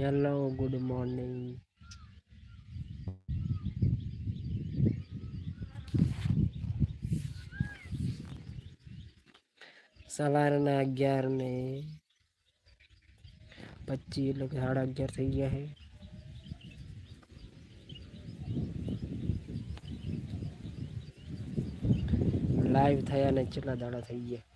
Hello good morning સવારના અગિયાર ને પચીસ, એટલે સાડા અગિયાર થઈ ગયા છે. લાઈવ થયા ને કેટલા દાડા થઈ ગયા.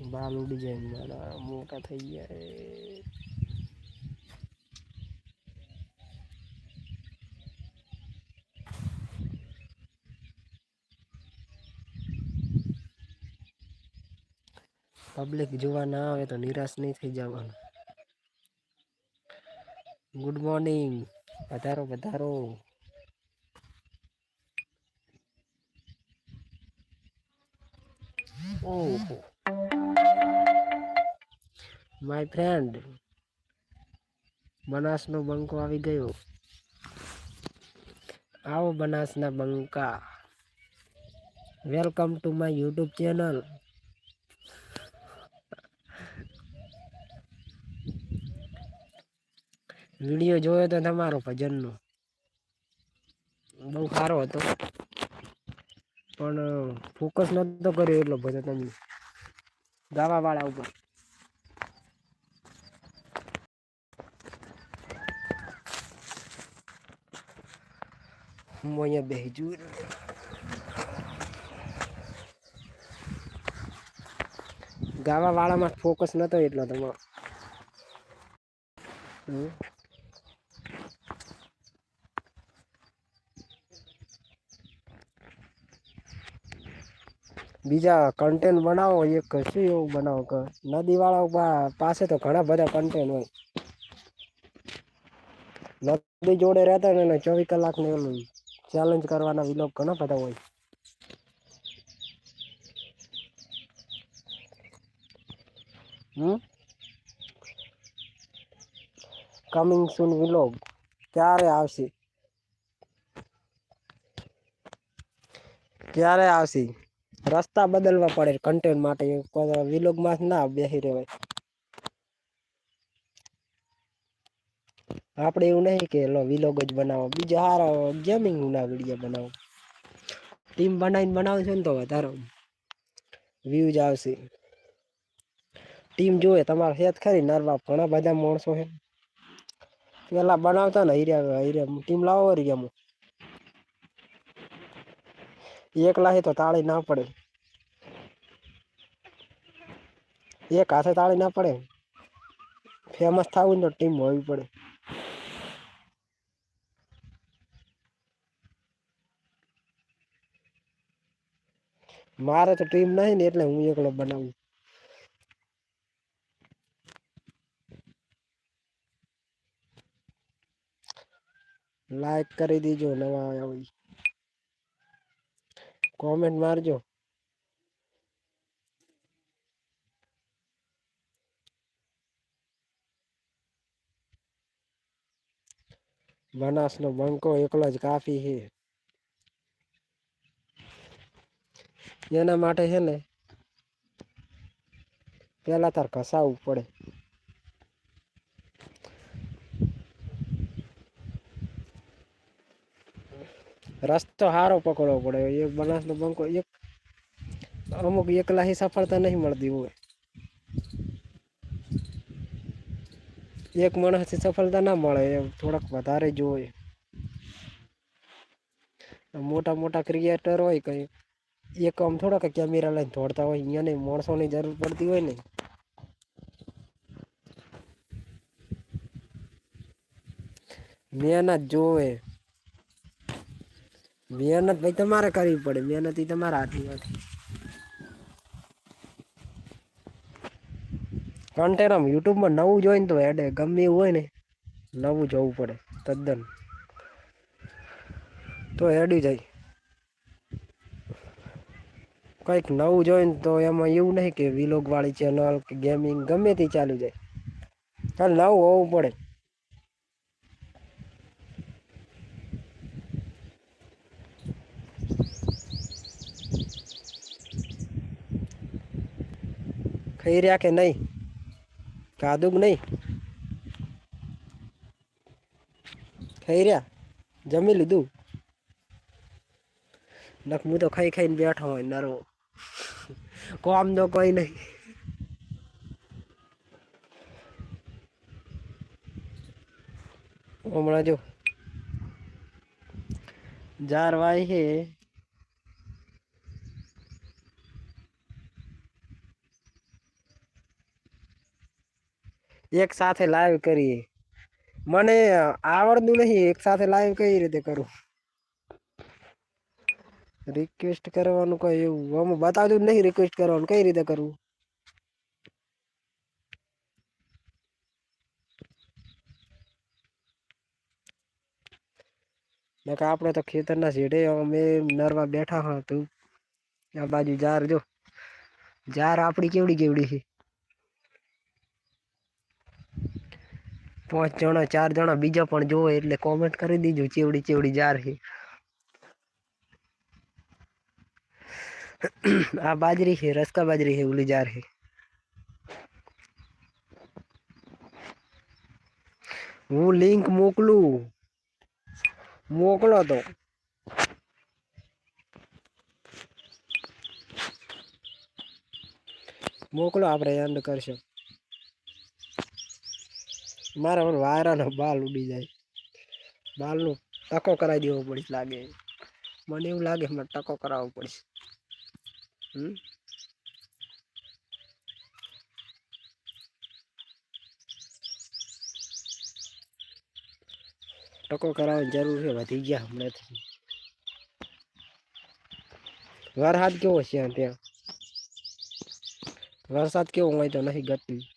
બાલ ઉડી જાય મારા મોટા થઈ ગયા પબ્લિક જોવા ના આવે તો નિરાશ નહીં થઈ જવાનું. ગુડ મોર્નિંગ વધારો વધારો ઓહો. માય ફ્રેન્ડ બનાસનો બંકો આવી ગયો. આવો બનાસના Banka. Welcome to my YouTube channel video જોયો તો તમારો ભજનનો. બહુ સારો હતો. પણ ફોકસ નહોતો કર્યો એટલો ભજન તમે ગાવાવાળા ઉપર. હું અહીંયા બેસી છું ગાવા વાળામાં ફોકસ નતો એટલો તમે બીજા કન્ટેન્ટ બનાવો, એક શું એવું બનાવો કે નદી વાળા પાસે તો ઘણા બધા કન્ટેન્ટ હોય. નદી જોડે રહેતા ને ચોવીસ કલાક ને ઓલું ચેલેન્જ કરવાના વિલોગ ઘણા બધા હોય. કમિંગ સુન વિલોગ ક્યારે આવશે? ક્યારે આવશે? રસ્તા બદલવા પડે કન્ટેન્ટ માટે. વિલોગમાં ના બેસી રહેવાય. આપણે એવું નહીં કે, લો વિલોગ જ બનાવો. બીજા સારા ગેમિંગ ના વીડિયો બનાવો. ટીમ બનાવીને બનાવશો ને તો વધારે વ્યૂઝ આવશે. ટીમ જોવે, તમારે હેત ખરી, નરવા ઘણા બધા માણસો છે. પેલા બનાવતા ને હીર્યા હીર્યા ટીમ લાવો હીર્યામાં એકલા હે તો તાળી ના પડે. એક હાથે તાળી ના પડે. ફેમસ થવું ને તો ટીમ હોવી પડે. મારે તો ટીમ નહીં ને એટલે હું એકલો બનાવું. લાઈક કરી દીજો, નવા આવ્યા હોય. કોમેન્ટ મારજો. બનાસનો બંકો એકલો જ કાફી છે. એના માટે છે ને પેલા તાર ઘસાવવું પડે. રસ્તો સારો પકડવો પડે. એક બનાસનો બંકો એક અમુક એકલાહી સફળતા નહીં મળતી હોય. એક માણસથી સફળતા ના મળે થોડાક વધારે જોઈએ મોટા મોટા ક્રિએટર હોય કઈ એક આમ થોડાક કેમેરા લઈને દોડતા હોય, અહીંયા માણસોની જરૂર પડતી હોય ને. મહેનત જોવે. મહેનત ભાઈ તમારે કરવી પડે, મહેનત એ તમારા હાથની નથી કન્ટેન્ટ આમ યુટ્યુબમાં નવું જોઈને તો એડે ગમે એવું હોય ને, નવું જોવું પડે, તદ્દન. તો એડી જાય. કંઈક નવું જોઈને તો એમાં એવું નહીં કે વિલોગ વાળી ચેનલ કે ગેમિંગ ગમે તે ચાલુ જાય. ચાલ નવું હોવું પડે. ખાઈ રહ્યા કે નહીં? કાદુક નહીં? ખાઈ રહ્યા? જમી લીધું? નક હું તો ખાઈ ખાઈને બેઠો હોય, નરવો. કોમ તો કોઈ નહીં. હમણાં જો. જાર વાય હે. એક સાથે લાઈવ કરીએ. મને આવડતું નહીં, એક સાથે લાઈવ કઈ રીતે કરું? રિક્વેસ્ટ કરવાનું કઈ એવું? આમ બતાવતું નહીં રિક્વેસ્ટ કરવાનું. કઈ રીતે કરવું? નકા આપણે તો ખેતરના શેઢે અમે નરવા બેઠા હતું આ બાજુ જાર જો. જાર આપણી કેવડી કેવડી છે? પાંચ જણા, ચાર જણા, બીજા પણ જોવે એટલે કોમેન્ટ કરી દીજો. ચેવડી ચેવડી જાર છે. આ બાજરી છે રસકા બાજરી છે ઓલી જાર છે હું લિંક મોકલું મોકલો તો મોકલો આપણે એન્ડ કરશું મારા મને વાયરાનો બાલ ઉડી જાય બાલનો ટકો કરાવી દેવો પડશે લાગે મને એવું લાગે મારે ટકો કરાવવો પડશે હમ ટકો કરાવવાની જરૂર છે, વધી ગયા હમણાંથી. વરસાદ કેવો છે ત્યાં? વરસાદ કેવો હોય તો નથી ગતિ.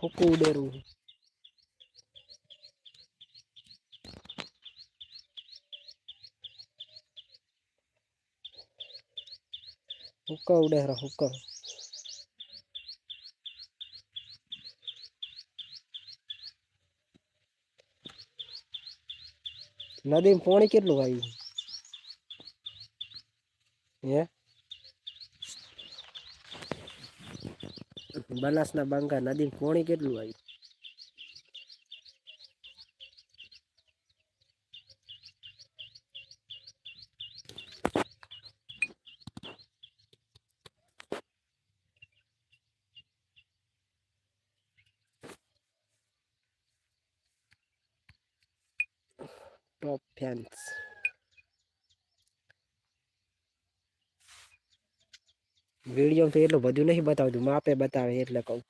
હુકું ઉડેરું હુક્કા ઉડેરા હુક્કા નદીમાં પાણી કેટલું આવ્યું હે બનાસના બંકા નદીમાં પાણી કેટલું આવ્યું ટોપ ફેન્સ વીડિયો તો એટલું બધું નહીં બતાવતું. માપે બતાવે એટલે કહું.